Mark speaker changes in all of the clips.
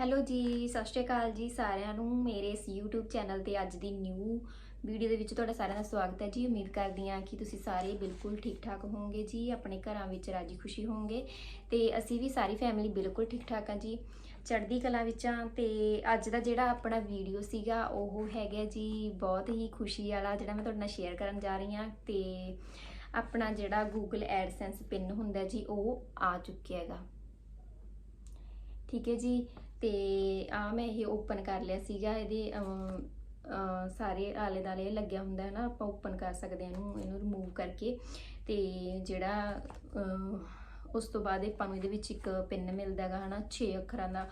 Speaker 1: Hello ਜੀ, ਸਤਿ ਸ਼੍ਰੀ ਅਕਾਲ ਜੀ ਸਾਰਿਆਂ ਨੂੰ। ਮੇਰੇ ਇਸ YouTube ਚੈਨਲ ਤੇ ਅੱਜ ਦੀ ਨਿਊ ਵੀਡੀਓ ਦੇ ਵਿੱਚ ਤੁਹਾਡਾ ਸਾਰਿਆਂ ਦਾ ਸਵਾਗਤ ਹੈ ਜੀ। ਉਮੀਦ ਕਰਦੀ ਹਾਂ ਕਿ ਤੁਸੀਂ ਸਾਰੇ ਬਿਲਕੁਲ ਠੀਕ ਠਾਕ ਹੋਵੋਗੇ ਜੀ, ਆਪਣੇ ਘਰਾਂ ਵਿੱਚ ਰਾਜੀ ਖੁਸ਼ੀ ਹੋਵੋਗੇ ਤੇ ਅਸੀਂ ਵੀ ਸਾਰੀ ਫੈਮਿਲੀ ਬਿਲਕੁਲ ਠੀਕ ਠਾਕ ਹਾਂ ਜੀ। ਚੜ੍ਹਦੀ ਕਲਾ ਵਿੱਚ ਹਾਂ ਤੇ ਅੱਜ ਦਾ ਜਿਹੜਾ ਆਪਣਾ ਵੀਡੀਓ ਸੀਗਾ, ਉਹ ਹੈਗਾ ਜੀ ਬਹੁਤ ਹੀ ਖੁਸ਼ੀ ਵਾਲਾ ਜਿਹੜਾ ਮੈਂ ਤੁਹਾਡੇ ਨਾਲ ਸ਼ੇਅਰ ਕਰਨ ਜਾ ਰਹੀ ਹਾਂ ਤੇ ਆਪਣਾ ਜਿਹੜਾ Google AdSense ਪਿੰਨ ਹੁੰਦਾ ਜੀ, ਉਹ ਆ ਚੁੱਕਿਆ ਹੈਗਾ। ਠੀਕ ਹੈ ਜੀ ਤੇ ਆ ਮੈਂ ਇਹ ਓਪਨ ਕਰ ਲਿਆ ਸੀਗਾ, ਇਹਦੇ ਸਾਰੇ ਆਲੇ ਦਾਲੇ ਲੱਗਿਆ ਹੁੰਦਾ ਹੈ ਨਾ, ਆਪਾਂ ਓਪਨ ਕਰ ਸਕਦੇ ਹਾਂ ਇਹਨੂੰ ਇਹਨੂੰ ਰਿਮੂਵ ਕਰਕੇ। ਤੇ ਜਿਹੜਾ ਉਸ ਤੋਂ ਬਾਅਦ ਆਪਾਂ ਨੂੰ ਇਹਦੇ ਵਿੱਚ ਇੱਕ ਪਿੰਨ ਮਿਲਦਾ ਹੈਗਾ ਹਨਾ 6 ਅੱਖਰਾਂ ਦਾ,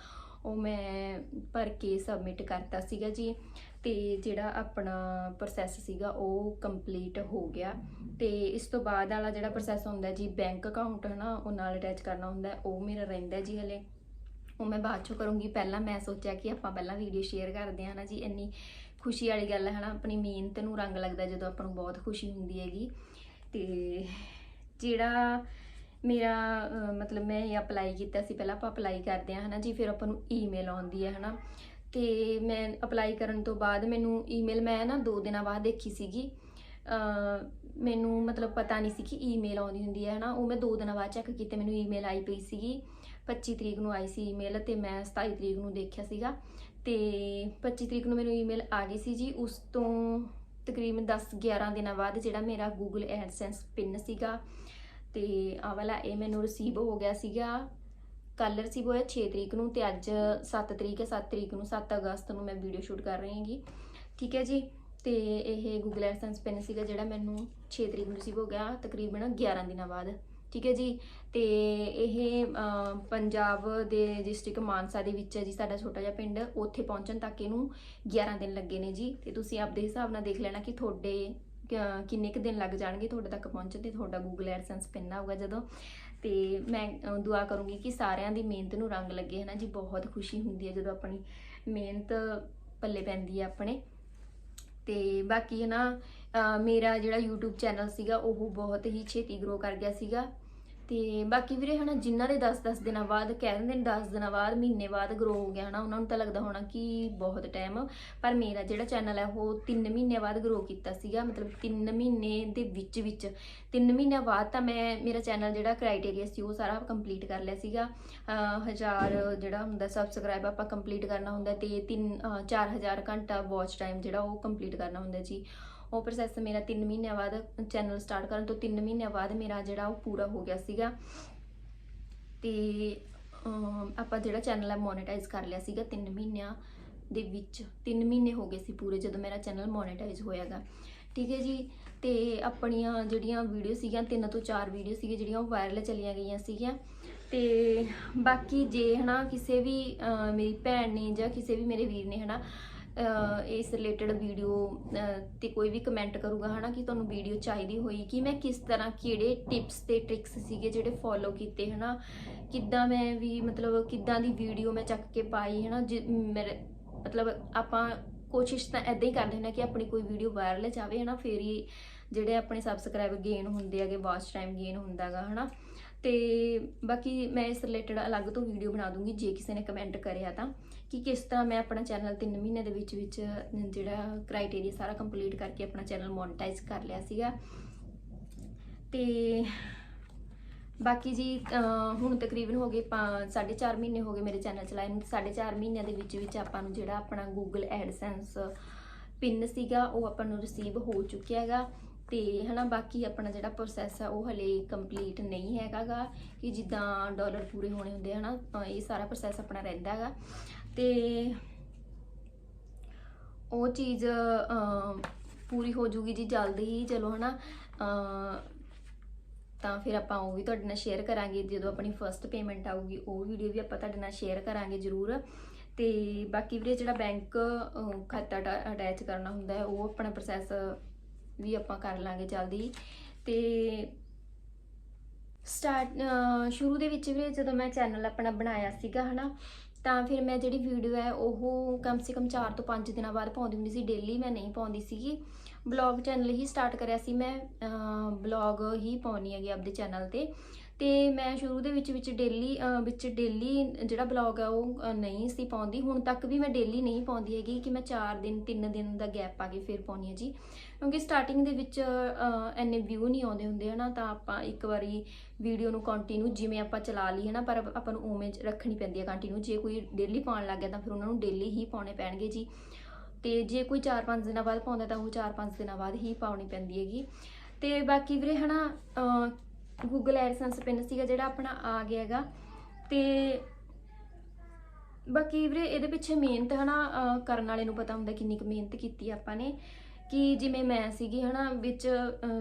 Speaker 1: ਉਹ ਮੈਂ ਭਰ ਕੇ ਸਬਮਿਟ ਕਰਤਾ ਸੀਗਾ ਜੀ। ਤੇ ਜਿਹੜਾ ਆਪਣਾ ਪ੍ਰੋਸੈਸ ਸੀਗਾ, ਉਹ ਕੰਪਲੀਟ ਹੋ ਗਿਆ। ਤੇ ਇਸ ਤੋਂ ਬਾਅਦ ਵਾਲਾ ਜਿਹੜਾ ਪ੍ਰੋਸੈਸ ਹੁੰਦਾ ਜੀ ਬੈਂਕ ਅਕਾਊਂਟ ਹਨਾ, ਉਹ ਨਾਲ ਅਟੈਚ ਕਰਨਾ ਹੁੰਦਾ, ਉਹ ਮੇਰਾ ਰਹਿੰਦਾ ਜੀ ਹਲੇ। ਉਹ ਮੈਂ ਬਾਅਦ ਚੋਂ ਕਰੂੰਗੀ। ਪਹਿਲਾਂ ਮੈਂ ਸੋਚਿਆ ਕਿ ਆਪਾਂ ਪਹਿਲਾਂ ਵੀਡੀਓ ਸ਼ੇਅਰ ਕਰਦੇ ਹਾਂ ਨਾ ਜੀ, ਇੰਨੀ ਖੁਸ਼ੀ ਵਾਲੀ ਗੱਲ ਹੈ ਨਾ, ਆਪਣੀ ਮਿਹਨਤ ਨੂੰ ਰੰਗ ਲੱਗਦਾ ਜਦੋਂ ਆਪਾਂ ਨੂੰ ਬਹੁਤ ਖੁਸ਼ੀ ਹੁੰਦੀ ਹੈਗੀ। ਤੇ ਜਿਹੜਾ ਮੇਰਾ ਮਤਲਬ ਮੈਂ ਇਹ ਅਪਲਾਈ ਕੀਤਾ ਸੀ, ਪਹਿਲਾਂ ਆਪਾਂ ਅਪਲਾਈ ਕਰਦੇ ਹਾਂ ਹਨਾ ਜੀ, ਫਿਰ ਆਪਾਂ ਨੂੰ ਈਮੇਲ ਆਉਂਦੀ ਹੈ ਹਨਾ। ਤੇ ਮੈਂ ਅਪਲਾਈ ਕਰਨ ਤੋਂ ਬਾਅਦ ਮੈਨੂੰ ਈਮੇਲ ਮੈਂ ਨਾ 2 ਦਿਨਾਂ ਬਾਅਦ ਦੇਖੀ ਸੀਗੀ। ਮੈਨੂੰ ਮਤਲਬ ਪਤਾ ਨਹੀਂ ਸੀ ਕਿ ਈਮੇਲ ਆਉਂਦੀ ਹੁੰਦੀ ਹੈ ਹਨਾ। ਉਹ ਮੈਂ 2 ਦਿਨਾਂ ਬਾਅਦ ਚੈੱਕ ਕੀਤੇ, ਮੈਨੂੰ ਈਮੇਲ ਆਈ ਪਈ ਸੀਗੀ। 25 ਤਰੀਕ ਨੂੰ ਆਈ ਸੀ ਈਮੇਲ ਤੇ ਮੈਂ 27 ਤਰੀਕ ਨੂੰ ਦੇਖਿਆ ਸੀਗਾ ਤੇ 25 ਤਰੀਕ ਨੂੰ ਮੈਨੂੰ ਈਮੇਲ ਆ ਗਈ ਸੀ ਜੀ। ਉਸ ਤੋਂ ਤਕਰੀਬਨ 10 11 ਦਿਨਾਂ ਬਾਅਦ ਜਿਹੜਾ ਮੇਰਾ Google AdSense ਪਿੰਨ ਸੀਗਾ ਤੇ ਆ ਵਾਲਾ ਇਹ ਮੈਨੂੰ ਰਿਸੀਵ ਹੋ ਗਿਆ ਸੀਗਾ। ਕੱਲ ਰਿਸੀਵ ਹੋਇਆ 6 ਤਰੀਕ ਨੂੰ ਤੇ ਅੱਜ 7 ਤਰੀਕ ਹੈ 7 ਤਰੀਕ ਨੂੰ 7 ਅਗਸਤ ਨੂੰ ਮੈਂ ਵੀਡੀਓ ਸ਼ੂਟ ਕਰ ਰਹੀ ਹਾਂਗੀ ਠੀਕ ਹੈ ਜੀ? ਤੇ ਇਹ Google AdSense ਪਿੰਨ ਸੀਗਾ ਜਿਹੜਾ ਮੈਨੂੰ 6 ਤਰੀਕ ਨੂੰ ਰਿਸੀਵ ਹੋ ਗਿਆ, ਤਕਰੀਬਨ 11 ਦਿਨਾਂ ਬਾਅਦ। ਠੀਕ ਹੈ ਜੀ? ਤੇ ਇਹ ਪੰਜਾਬ ਦੇ ਡਿਸਟ੍ਰਿਕਟ ਮਾਨਸਾ ਦੇ ਵਿੱਚ ਹੈ ਜੀ, ਸਾਡਾ ਛੋਟਾ ਜਿਹਾ ਪਿੰਡ। ਉੱਥੇ ਪਹੁੰਚਣ ਤੱਕ ਇਹਨੂੰ 11 ਦਿਨ ਲੱਗੇ ਨੇ ਜੀ। ਤੇ ਤੁਸੀਂ ਆਪਦੇ ਹਿਸਾਬ ਨਾਲ ਦੇਖ ਲੈਣਾ ਕਿ ਤੁਹਾਡੇ ਕਿੰਨੇ ਕੁ ਦਿਨ ਲੱਗ ਜਾਣਗੇ ਤੁਹਾਡੇ ਤੱਕ ਪਹੁੰਚਣ ਤੇ। ਤੁਹਾਡਾ Google AdSense ਪਿੰਨ ਆਊਗਾ ਜਦੋਂ। ਤੇ ਮੈਂ ਦੁਆ ਕਰੂੰਗੀ ਕਿ ਸਾਰਿਆਂ ਦੀ ਮਿਹਨਤ ਨੂੰ ਰੰਗ ਲੱਗੇ ਹੈ ਨਾ ਜੀ? ਬਹੁਤ ਖੁਸ਼ੀ ਹੁੰਦੀ ਹੈ ਜਦੋਂ ਆਪਣੀ ਮਿਹਨਤ ਪੱਲੇ ਪੈਂਦੀ ਹੈ ਆਪਣੇ। ਤੇ ਬਾਕੀ ਹੈ ਨਾ ਮੇਰਾ ਜਿਹੜਾ YouTube ਚੈਨਲ ਸੀਗਾ, ਉਹ ਬਹੁਤ ਹੀ ਛੇਤੀ ਗਰੋ ਕਰ ਗਿਆ ਸੀਗਾ। ਤੇ ਬਾਕੀ ਵੀਰੇ ਹਨਾ ਜਿਨ੍ਹਾਂ ਦੇ 10-10 ਦਿਨਾਂ ਬਾਅਦ ਕਹਿ ਦਿੰਦੇ ਨੇ 10 ਦਿਨਾਂ ਬਾਅਦ, ਮਹੀਨੇ ਬਾਅਦ ਗਰੋ ਹੋ ਗਿਆ ਹਨਾ, ਉਹਨਾਂ ਨੂੰ ਤਾਂ ਲੱਗਦਾ ਹੋਣਾ ਕਿ ਬਹੁਤ ਟਾਈਮ ਪਰ ਮੇਰਾ ਜਿਹੜਾ ਚੈਨਲ ਹੈ ਉਹ 3 ਮਹੀਨਿਆਂ ਬਾਅਦ ਗਰੋ ਕੀਤਾ ਸੀਗਾ, ਮਤਲਬ 3 ਮਹੀਨੇ ਦੇ ਵਿੱਚ ਵਿੱਚ। 3 ਮਹੀਨਿਆਂ ਬਾਅਦ ਤਾਂ ਮੈਂ, ਮੇਰਾ ਚੈਨਲ ਜਿਹੜਾ ਕ੍ਰਾਈਟੇਰੀਆ ਸੀ ਉਹ ਸਾਰਾ ਕੰਪਲੀਟ ਕਰ ਲਿਆ ਸੀਗਾ। ਅਹ ਹਜ਼ਾਰ ਜਿਹੜਾ ਹੁੰਦਾ ਸਬਸਕ੍ਰਾਈਬ ਆਪਾਂ ਕੰਪਲੀਟ ਕਰਨਾ ਹੁੰਦਾ ਤੇ 3 4000 ਘੰਟਾ ਵਾਚ ਟਾਈਮ ਜਿਹੜਾ ਉਹ ਕੰਪਲੀਟ ਕਰਨਾ ਹੁੰਦਾ ਜੀ। ਉਹ ਪ੍ਰੋਸੈਸ ਮੇਰਾ 3 ਮਹੀਨਿਆਂ ਬਾਅਦ ਚੈਨਲ ਸਟਾਰਟ ਕਰਨ ਤੋਂ 3 ਮਹੀਨਿਆਂ ਬਾਅਦ ਮੇਰਾ ਜਿਹੜਾ ਉਹ ਪੂਰਾ ਹੋ ਗਿਆ ਸੀਗਾ। ਤੇ ਆਪਾਂ ਜਿਹੜਾ ਚੈਨਲ ਹੈ ਮੋਨੇਟਾਈਜ਼ ਕਰ ਲਿਆ ਸੀਗਾ 3 ਮਹੀਨਿਆਂ ਦੇ ਵਿੱਚ। 3 ਮਹੀਨੇ ਹੋ ਗਏ ਸੀ ਪੂਰੇ ਜਦੋਂ ਮੇਰਾ ਚੈਨਲ ਮੋਨੇਟਾਈਜ਼ ਹੋਇਆਗਾ। ਠੀਕ ਹੈ ਜੀ? ਤੇ ਆਪਣੀਆਂ ਜਿਹੜੀਆਂ ਵੀਡੀਓ ਸੀਗੀਆਂ ਤਿੰਨ ਤੋਂ ਚਾਰ ਵੀਡੀਓ ਸੀਗੇ ਜਿਹੜੀਆਂ ਉਹ ਵਾਇਰਲ ਚਲੀਆਂ ਗਈਆਂ ਸੀਗੀਆਂ। ਤੇ ਬਾਕੀ ਜੇ ਹਨਾ ਕਿਸੇ ਵੀ ਮੇਰੀ ਭੈਣ ਨੇ ਜਾਂ ਕਿਸੇ ਵੀ ਮੇਰੇ ਵੀਰ ਨੇ ਹਨਾ ਅਹ, ਇਸ ਰਿਲੇਟਡ ਵੀਡੀਓ ਤੇ ਕੋਈ ਵੀ ਕਮੈਂਟ ਕਰੂਗਾ, ਹਨਾ, ਕਿ ਤੁਹਾਨੂੰ ਵੀਡੀਓ ਚਾਹੀਦੀ ਹੋਈ, ਕਿ ਮੈਂ ਕਿਸ ਤਰ੍ਹਾਂ ਕਿਹੜੇ ਟਿਪਸ ਤੇ ਟ੍ਰਿਕਸ ਸੀਗੇ ਜਿਹੜੇ ਫੋਲੋ ਕੀਤੇ, ਹਨਾ? ਕਿੱਦਾਂ ਮੈਂ ਵੀ, ਮਤਲਬ, ਕਿੱਦਾਂ ਦੀ ਵੀਡੀਓ ਮੈਂ ਚੱਕ ਕੇ ਪਾਈ, ਹਨਾ? ਜਿ- ਮੇਰੇ, ਮਤਲਬ, ਆਪਾਂ ਕੋਸ਼ਿਸ਼ ਤਾਂ ਐਦਾਂ ਹੀ ਕਰਦੇ ਹੁੰਦੇ ਹਾਂ ਕਿ ਆਪਣੀ ਕੋਈ ਵੀਡੀਓ ਵਾਇਰਲ ਜਾਵੇ, ਹਨਾ? ਫੇਰ ਹੀ ਜਿਹੜੇ ਆਪਣੇ ਸਬਸਕ੍ਰਾਈਬਰ ਗੇਨ ਹੁੰਦੇ ਹੈਗੇ ਵਾਚ ਟਾਈਮ ਗੇਨ ਹੁੰਦਾਗਾ, ਹਨਾ? ਤੇ ਬਾਕੀ ਮੈਂ ਇਸ ਰਿਲੇਟਡ ਅਲੱਗ ਤੋਂ ਵੀਡੀਓ ਬਣਾ ਦੂੰਗੀ, ਜੇ ਕਿਸੇ ਨੇ ਕਮੈਂਟ ਕਰਿਆ ਤਾਂ, ਕਿ ਕਿਸ ਤਰ੍ਹਾਂ ਮੈਂ ਆਪਣਾ ਚੈਨਲ 3 ਮਹੀਨੇ ਦੇ ਵਿੱਚ ਵਿੱਚ ਜਿਹੜਾ ਕ੍ਰਾਈਟੇਰੀਆ ਸਾਰਾ ਕੰਪਲੀਟ ਕਰਕੇ ਆਪਣਾ ਚੈਨਲ ਮੋਨਟਾਈਜ਼ ਕਰ ਲਿਆ ਸੀਗਾ। ਤੇ ਬਾਕੀ ਜੀ ਹੁਣ ਤਕਰੀਬਨ ਹੋ ਗਏ 4.5 ਮਹੀਨੇ ਹੋ ਗਏ ਮੇਰੇ ਚੈਨਲ ਚਲਾਏ ਨੂੰ। 4.5 ਮਹੀਨਿਆਂ ਦੇ ਵਿੱਚ ਵਿੱਚ ਆਪਾਂ ਨੂੰ ਜਿਹੜਾ ਆਪਣਾ Google AdSense ਪਿੰਨ ਸੀਗਾ, ਉਹ ਆਪਾਂ ਨੂੰ ਰਿਸੀਵ ਹੋ ਚੁੱਕਿਆ ਹੈਗਾ। ਤੇ ਹਨਾ ਬਾਕੀ ਆਪਣਾ ਜਿਹੜਾ ਪ੍ਰੋਸੈਸ ਆ ਉਹ ਹਲੇ ਕੰਪਲੀਟ ਨਹੀਂ ਹੈਗਾਗਾ ਕਿ ਜਿੱਦਾਂ ਡਾਲਰ ਪੂਰੇ ਹੋਣੇ ਹੁੰਦੇ ਹਨਾ ਤਾਂ ਇਹ ਸਾਰਾ ਪ੍ਰੋਸੈਸ ਆਪਣਾ ਰਹਿੰਦਾ ਹੈਗਾ। ਤੇ ਉਹ ਚੀਜ਼ ਪੂਰੀ ਹੋ ਜੂਗੀ ਜੀ ਜਲਦੀ ਹੀ ਚਲੋ ਹਨਾ ਅਹ, ਤਾਂ ਫਿਰ ਆਪਾਂ ਉਹ ਵੀ ਤੁਹਾਡੇ ਨਾਲ ਸ਼ੇਅਰ ਕਰਾਂਗੇ ਜਦੋਂ ਆਪਣੀ ਫਰਸਟ ਪੇਮੈਂਟ ਆਊਗੀ ਉਹ ਵੀਡੀਓ ਵੀ ਆਪਾਂ ਤੁਹਾਡੇ ਨਾਲ ਸ਼ੇਅਰ ਕਰਾਂਗੇ ਜ਼ਰੂਰ। ਤੇ ਬਾਕੀ ਵੀਰੇ ਜਿਹੜਾ ਬੈਂਕ ਖਾਤਾ ਅਟੈਚ ਕਰਨਾ ਹੁੰਦਾ ਹੈ ਉਹ ਆਪਣਾ ਪ੍ਰੋਸੈਸ ਵੀ ਆਪਾਂ ਕਰ ਲਾਂਗੇ ਜਲਦੀ। ਤੇ ਸਟਾਰਟ ਸ਼ੁਰੂ ਦੇ ਵਿੱਚ ਵੀ ਜਦੋਂ ਮੈਂ ਚੈਨਲ ਆਪਣਾ ਬਣਾਇਆ ਸੀਗਾ, ਹਨਾ, ਤਾਂ ਫਿਰ ਮੈਂ ਜਿਹੜੀ ਵੀਡੀਓ ਹੈ, ਉਹ ਕਮ ਸੇ ਕਮ 4 ਤੋਂ 5 ਦਿਨਾਂ ਬਾਅਦ ਪਾਉਂਦੀ ਹੁੰਦੀ ਸੀ। ਡੇਲੀ ਮੈਂ ਨਹੀਂ ਪਾਉਂਦੀ ਸੀਗੀ। ਬਲੌਗ ਚੈਨਲ ਹੀ ਸਟਾਰਟ ਕਰਿਆ ਸੀ ਮੈਂ। ਬਲੌਗ ਹੀ ਪਾਉਣੀ ਹੈਗੀ ਆਪਦੇ ਚੈਨਲ ਤੇ। ਤੇ ਮੈਂ ਸ਼ੁਰੂ ਦੇ ਵਿੱਚ ਵਿੱਚ ਡੇਲੀ ਵਿੱਚ ਡੇਲੀ ਜਿਹੜਾ ਬਲੌਗ ਆ ਉਹ ਨਹੀਂ ਸੀ ਪਾਉਂਦੀ। ਹੁਣ ਤੱਕ ਵੀ ਮੈਂ ਡੇਲੀ ਨਹੀਂ ਪਾਉਂਦੀ ਹੈਗੀ ਕਿ ਮੈਂ 4 ਦਿਨ 3 ਦਿਨ ਦਾ ਗੈਪ ਆ ਕੇ ਫਿਰ ਪਾਉਣੀ ਹੈ ਜੀ। ਕਿਉਂਕਿ ਸਟਾਰਟਿੰਗ ਦੇ ਵਿੱਚ ਅ, ਇੰਨੇ ਵਿਊ ਨਹੀਂ ਆਉਂਦੇ ਹੁੰਦੇ ਹਨਾ ਤਾਂ ਆਪਾਂ ਇੱਕ ਵਾਰੀ ਵੀਡੀਓ ਨੂੰ ਕੰਟੀਨਿਊ ਜਿਵੇਂ ਆਪਾਂ ਚਲਾ ਲਈ ਹਨਾ ਪਰ ਆਪਾਂ ਨੂੰ ਉਵੇਂ ਰੱਖਣੀ ਪੈਂਦੀ ਹੈ ਕੰਟੀਨਿਊ ਜੇ ਕੋਈ ਡੇਲੀ ਪਾਉਣ ਲੱਗ ਗਿਆ ਤਾਂ ਫਿਰ ਉਹਨਾਂ ਨੂੰ ਡੇਲੀ ਹੀ ਪਾਉਣੇ ਪੈਣਗੇ ਜੀ। ਤੇ ਜੇ ਕੋਈ 4-5 ਦਿਨਾਂ ਬਾਅਦ ਪਾਉਂਦਾ ਤਾਂ ਉਹ 4-5 ਦਿਨਾਂ ਬਾਅਦ ਹੀ ਪਾਉਣੀ ਪੈਂਦੀ ਹੈਗੀ। ਤੇ ਬਾਕੀ ਵੀਰੇ ਹਨਾ ਗੂਗਲ ਐਡਸੈਂਸ ਪਿੰਨ ਸੀਗਾ ਜਿਹੜਾ ਆਪਣਾ ਆ ਗਿਆ ਹੈਗਾ। ਤੇ ਬਾਕੀ ਵੀਰੇ ਇਹਦੇ ਪਿੱਛੇ ਮਿਹਨਤ ਹਨਾ ਅਹ ਕਰਨ ਵਾਲੇ ਨੂੰ ਪਤਾ ਹੁੰਦਾ ਕਿੰਨੀ ਕੁ ਮਿਹਨਤ ਕੀਤੀ ਆਪਾਂ ਨੇ। ਕਿ ਜਿਵੇਂ ਮੈਂ ਸੀਗੀ ਹਨਾ ਵਿੱਚ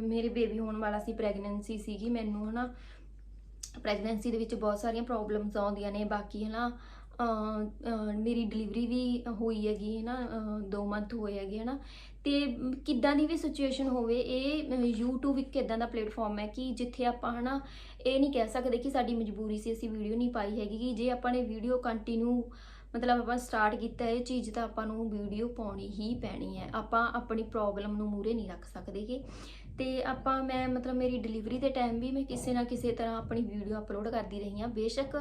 Speaker 1: ਮੇਰੇ ਬੇਬੀ ਹੋਣ ਵਾਲਾ ਸੀ ਪ੍ਰੈਗਨੈਂਸੀ ਸੀਗੀ ਮੈਨੂੰ ਹਨਾ। ਪ੍ਰੈਗਨੈਂਸੀ ਦੇ ਵਿੱਚ ਬਹੁਤ ਸਾਰੀਆਂ ਪ੍ਰੋਬਲਮਸ ਆਉਂਦੀਆਂ ਨੇ ਬਾਕੀ ਹਨਾ ਅਹ, ਮੇਰੀ ਡਿਲੀਵਰੀ ਵੀ ਹੋਈ ਹੈਗੀ ਹੈ ਨਾ 2 ਮੰਥ ਹੋਏ ਹੈਗੇ ਹੈ ਨਾ ਤੇ ਕਿੱਦਾਂ ਦੀ ਵੀ ਸਿਚੁਏਸ਼ਨ ਹੋਵੇ ਇਹ ਅਹ, YouTube ਇੱਕ ਇਦਾਂ ਦਾ ਪਲੇਟਫਾਰਮ ਹੈ ਕਿ ਜਿੱਥੇ ਆਪਾਂ ਹਨਾ ਇਹ ਨਹੀਂ ਕਹਿ ਸਕਦੇ ਕਿ ਸਾਡੀ ਮਜਬੂਰੀ ਸੀ ਅਸੀਂ ਵੀਡੀਓ ਨਹੀਂ ਪਾਈ ਹੈਗੀ ਕਿ ਜੇ ਆਪਾਂ ਨੇ ਵੀਡੀਓ ਕੰਟੀਨਿਊ ਮਤਲਬ ਆਪਾਂ ਸਟਾਰਟ ਕੀਤਾ ਇਹ ਚੀਜ਼ ਤਾਂ ਆਪਾਂ ਨੂੰ ਵੀਡੀਓ ਪਾਉਣੀ ਹੀ ਪੈਣੀ ਹੈ। ਆਪਾਂ ਆਪਣੀ ਪ੍ਰੋਬਲਮ ਨੂੰ ਮੂਰੇ ਨਹੀਂ ਰੱਖ ਸਕਦੇਗੇ। ਤੇ ਆਪਾਂ ਮੈਂ ਮਤਲਬ ਮੇਰੀ ਡਿਲੀਵਰੀ ਦੇ ਟਾਈਮ ਵੀ ਮੈਂ ਕਿਸੇ ਨਾ ਕਿਸੇ ਤਰ੍ਹਾਂ ਆਪਣੀ ਵੀਡੀਓ ਅਪਲੋਡ ਕਰਦੀ ਰਹੀ ਹਾਂ। ਬੇਸ਼ੱਕ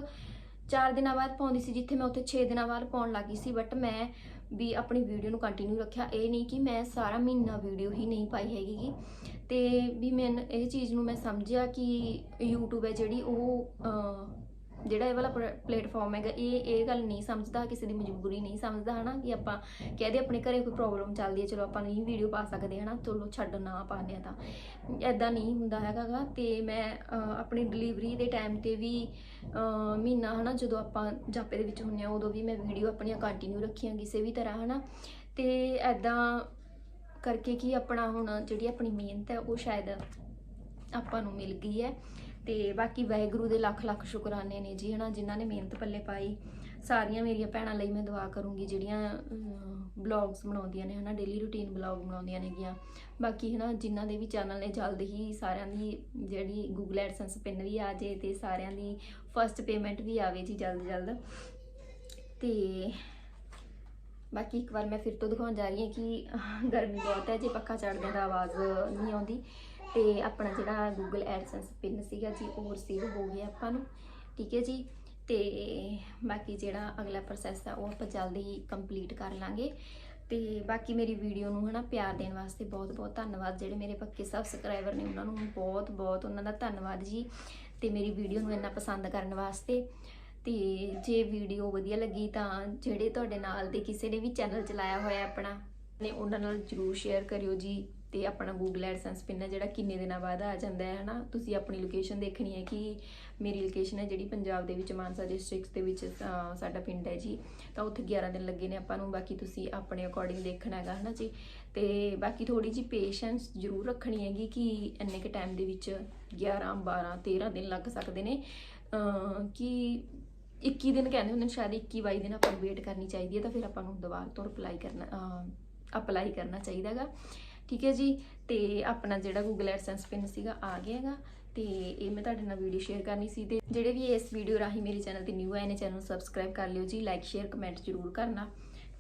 Speaker 1: 4 ਦਿਨਾਂ ਬਾਅਦ ਪਾਉਂਦੀ ਸੀ, ਜਿੱਥੇ ਮੈਂ ਉੱਥੇ 6 ਦਿਨਾਂ ਬਾਅਦ ਪਾਉਣ ਲੱਗੀ ਸੀ ਬਟ ਮੈਂ ਵੀ ਆਪਣੀ ਵੀਡੀਓ ਨੂੰ ਕੰਟੀਨਿਊ ਰੱਖਿਆ ਇਹ ਨਹੀਂ ਕਿ ਮੈਂ ਸਾਰਾ ਮਹੀਨਾ ਵੀਡੀਓ ਹੀ ਨਹੀਂ ਪਾਈ ਹੈਗੀ ਗੀ। ਤੇ ਵੀ ਮੈਂ ਇਹ ਚੀਜ਼ ਨੂੰ ਮੈਂ ਸਮਝਿਆ ਕਿ YouTube ਹੈ ਜਿਹੜੀ ਉਹ ਜਿਹੜਾ ਇਹ ਵਾਲਾ ਪਲੇਟਫਾਰਮ ਹੈਗਾ ਇਹ ਇਹ ਗੱਲ ਨਹੀਂ ਸਮਝਦਾ ਕਿਸੇ ਦੀ ਮਜਬੂਰੀ ਨਹੀਂ ਸਮਝਦਾ ਹਨਾ ਕਿ ਆਪਾਂ ਕਹਦੇ ਆਪਣੇ ਘਰੇ ਕੋਈ ਪ੍ਰੋਬਲਮ ਚੱਲਦੀ ਹੈ ਚਲੋ ਆਪਾਂ ਨਹੀਂ ਵੀਡੀਓ ਪਾ ਸਕਦੇ ਹਨਾ ਚਲੋ ਛੱਡ ਨਾ ਪਾਉਂਦੇ ਆ ਤਾਂ। ਐਦਾਂ ਨਹੀਂ ਹੁੰਦਾ ਹੈਗਾ ਗਾ ਤੇ ਮੈਂ ਆਪਣੀ ਡਿਲੀਵਰੀ ਦੇ ਟਾਈਮ ਤੇ ਵੀ ਅਹ, ਮਹੀਨਾ ਹਨਾ ਜਦੋਂ ਆਪਾਂ ਜਾਪੇ ਦੇ ਵਿੱਚ ਹੁੰਨੇ ਆ ਉਦੋਂ ਵੀ ਮੈਂ ਵੀਡੀਓ ਆਪਣੀਆਂ ਕੰਟੀਨਿਊ ਰੱਖੀਆਂ ਕਿਸੇ ਵੀ ਤਰ੍ਹਾਂ ਹਨਾ। ਤੇ ਐਦਾਂ ਕਰਕੇ ਕਿ ਆਪਣਾ ਹੁਣ ਜਿਹੜੀ ਆਪਣੀ ਮਿਹਨਤ ਹੈ ਉਹ ਸ਼ਾਇਦ ਆਪਾਂ ਨੂੰ ਮਿਲ ਗਈ ਹੈ। ਤੇ ਬਾਕੀ ਵਾਹਿਗੁਰੂ ਦੇ ਲੱਖ ਲੱਖ ਸ਼ੁਕਰਾਨੇ ਨੇ ਜੀ, ਹਨਾ, ਜਿਨ੍ਹਾਂ ਨੇ ਮਿਹਨਤ ਪੱਲੇ ਪਾਈ। ਸਾਰੀਆਂ ਮੇਰੀਆਂ ਭੈਣਾਂ ਲਈ ਮੈਂ ਦੁਆ ਕਰੂੰਗੀ, ਜਿਹੜੀਆਂ ਬਲੌਗਸ ਬਣਾਉਂਦੀਆਂ ਨੇ, ਹਨਾ ਡੇਲੀ ਰੂਟੀਨ ਬਲੌਗ ਬਣਾਉਂਦੀਆਂ ਨੇਗੀਆਂ। ਬਾਕੀ, ਹਨਾ, ਜਿਨ੍ਹਾਂ ਦੇ ਵੀ ਚੈਨਲ ਨੇ, ਜਲਦ ਹੀ ਸਾਰਿਆਂ ਦੀ ਜਿਹੜੀ ਗੂਗਲ ਐਡਸੈਂਸ ਪਿੰਨ ਵੀ ਆ ਜੇ ਤੇ ਸਾਰਿਆਂ ਦੀ ਫਰਸਟ ਪੇਮੈਂਟ ਵੀ ਆਵੇ ਜੀ ਜਲਦ ਜਲਦ। ਤੇ ਬਾਕੀ ਇੱਕ ਵਾਰ ਮੈਂ ਫਿਰ ਤੋਂ ਦਿਖਾਉਣ ਜਾ ਰਹੀ ਹਾਂ ਕਿ ਗਰਮੀ ਬਹੁਤ ਹੈ, ਜੇ ਪੱਖਾ ਚੱਲਦੇ ਦਾ ਆਵਾਜ਼ ਨਹੀਂ ਆਉਂਦੀ। ਤੇ ਆਪਣਾ ਜਿਹੜਾ ਗੂਗਲ ਐਡਸੈਂਸ ਪਿੰਨ ਸੀਗਾ ਜੀ, ਉਹ ਰਿਸੀਵ ਹੋ ਗਿਆ ਆਪਾਂ ਨੂੰ, ਠੀਕ ਹੈ ਜੀ? ਤੇ ਬਾਕੀ ਜਿਹੜਾ ਅਗਲਾ ਪ੍ਰੋਸੈਸ ਆ, ਉਹ ਆਪਾਂ ਜਲਦੀ ਕੰਪਲੀਟ ਕਰ ਲਾਂਗੇ। ਤੇ ਬਾਕੀ ਮੇਰੀ ਵੀਡੀਓ ਨੂੰ ਹਨਾ ਪਿਆਰ ਦੇਣ ਵਾਸਤੇ ਬਹੁਤ ਬਹੁਤ ਧੰਨਵਾਦ। ਜਿਹੜੇ ਮੇਰੇ ਪੱਕੇ ਸਬਸਕ੍ਰਾਈਬਰ ਨੇ, ਉਹਨਾਂ ਨੂੰ ਬਹੁਤ ਬਹੁਤ ਉਹਨਾਂ ਦਾ ਧੰਨਵਾਦ ਜੀ। ਤੇ ਮੇਰੀ ਵੀਡੀਓ ਨੂੰ ਇੰਨਾ ਪਸੰਦ ਕਰਨ ਵਾਸਤੇ। ਤੇ ਜੇ ਵੀਡੀਓ ਵਧੀਆ ਲੱਗੀ ਤਾਂ ਜਿਹੜੇ ਤੁਹਾਡੇ ਨਾਲ ਦੇ ਕਿਸੇ ਨੇ ਵੀ ਚੈਨਲ ਚਲਾਇਆ ਹੋਇਆ ਆਪਣਾ ਨੇ ਉਹਨਾਂ ਨਾਲ ਜਰੂਰ ਸ਼ੇਅਰ ਕਰਿਓ ਜੀ। ਤੇ ਆਪਣਾ Google AdSense ਪਿੰਨ ਹੈ ਜਿਹੜਾ ਕਿੰਨੇ ਦਿਨਾਂ ਬਾਅਦ ਆ ਜਾਂਦਾ ਹੈ, ਹਨਾ? ਤੁਸੀਂ ਆਪਣੀ ਲੋਕੇਸ਼ਨ ਦੇਖਣੀ ਹੈ ਕਿ ਮੇਰੀ ਲੋਕੇਸ਼ਨ ਹੈ ਜਿਹੜੀ ਪੰਜਾਬ ਦੇ ਵਿੱਚ, ਮਾਨਸਾ ਡਿਸਟ੍ਰਿਕਟ ਦੇ ਵਿੱਚ ਸਾਡਾ ਪਿੰਡ ਹੈ ਜੀ। ਤਾਂ ਉੱਥੇ 11 ਦਿਨ ਲੱਗੇ ਨੇ ਆਪਾਂ ਨੂੰ, ਬਾਕੀ ਤੁਸੀਂ ਆਪਣੇ ਅਕੋਰਡਿੰਗ ਦੇਖਣਾ ਹੈਗਾ, ਹਨਾ ਜੀ? ਤੇ ਬਾਕੀ ਥੋੜੀ ਜੀ ਪੇਸ਼ੈਂਸ ਜ਼ਰੂਰ ਰੱਖਣੀ ਹੈਗੀ ਕਿ ਇੰਨੇ ਕੇ ਟਾਈਮ ਦੇ ਵਿੱਚ 11 12 13 ਦਿਨ ਲੱਗ ਸਕਦੇ ਨੇ। ਕਿ 21 ਦਿਨ ਕਹਿੰਦੇ ਹੁੰਦੇ ਨੇ, ਸ਼ਾਇਦ 21 22 ਦਿਨ ਆਪਾਂ ਨੂੰ ਵੇਟ ਕਰਨੀ ਚਾਹੀਦੀ ਹੈ, ਤਾਂ ਫਿਰ ਆਪਾਂ ਨੂੰ ਦੁਬਾਰਾ ਤੋਂ ਅਪਲਾਈ ਕਰਨਾ ਅਪਲਾਈ ਕਰਨਾ ਚਾਹੀਦਾ ਹੈਗਾ। ਠੀਕ ਹੈ ਜੀ? ਤੇ ਆਪਣਾ ਜਿਹੜਾ Google AdSense ਪਿੰਨ ਸੀਗਾ ਆ ਗਿਆ ਹੈਗਾ। ਤੇ ਇਹ ਮੈਂ ਤੁਹਾਡੇ ਨਾਲ ਵੀਡੀਓ ਸ਼ੇਅਰ ਕਰਨੀ ਸੀ ਤੇ ਜਿਹੜੇ ਵੀ ਇਸ ਵੀਡੀਓ ਰਾਹੀਂ ਮੇਰੇ ਚੈਨਲ ਤੇ ਨਿਊ ਆਏ ਨੇ ਚੈਨਲ ਨੂੰ ਸਬਸਕ੍ਰਾਈਬ ਕਰ ਲਿਓ ਜੀ ਲਾਈਕ ਸ਼ੇਅਰ ਕਮੈਂਟ ਜ਼ਰੂਰ ਕਰਨਾ।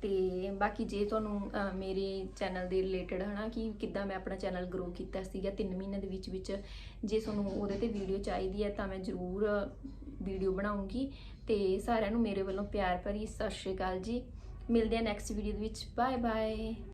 Speaker 1: ਤੇ ਬਾਕੀ ਜੇ ਤੁਹਾਨੂੰ ਮੇਰੇ ਚੈਨਲ ਦੇ ਰਿਲੇਟਡ ਹਨਾ ਕਿ ਕਿੱਦਾਂ ਮੈਂ ਆਪਣਾ ਚੈਨਲ ਗਰੋ ਕੀਤਾ ਸੀਗਾ 3 ਮਹੀਨਿਆਂ ਦੇ ਵਿੱਚ ਵਿੱਚ, ਜੇ ਤੁਹਾਨੂੰ ਉਹਦੇ ਤੇ ਵੀਡੀਓ ਚਾਹੀਦੀ ਹੈ ਤਾਂ ਮੈਂ ਜ਼ਰੂਰ ਵੀਡੀਓ ਬਣਾਉਂਗੀ। ਤੇ ਸਾਰਿਆਂ ਨੂੰ ਮੇਰੇ ਵੱਲੋਂ ਪਿਆਰ ਭਰੀ ਸਤਿ ਸ਼੍ਰੀ ਅਕਾਲ ਜੀ। ਮਿਲਦੇ ਆ ਨੈਕਸਟ ਵੀਡੀਓ ਦੇ ਵਿੱਚ। Bye bye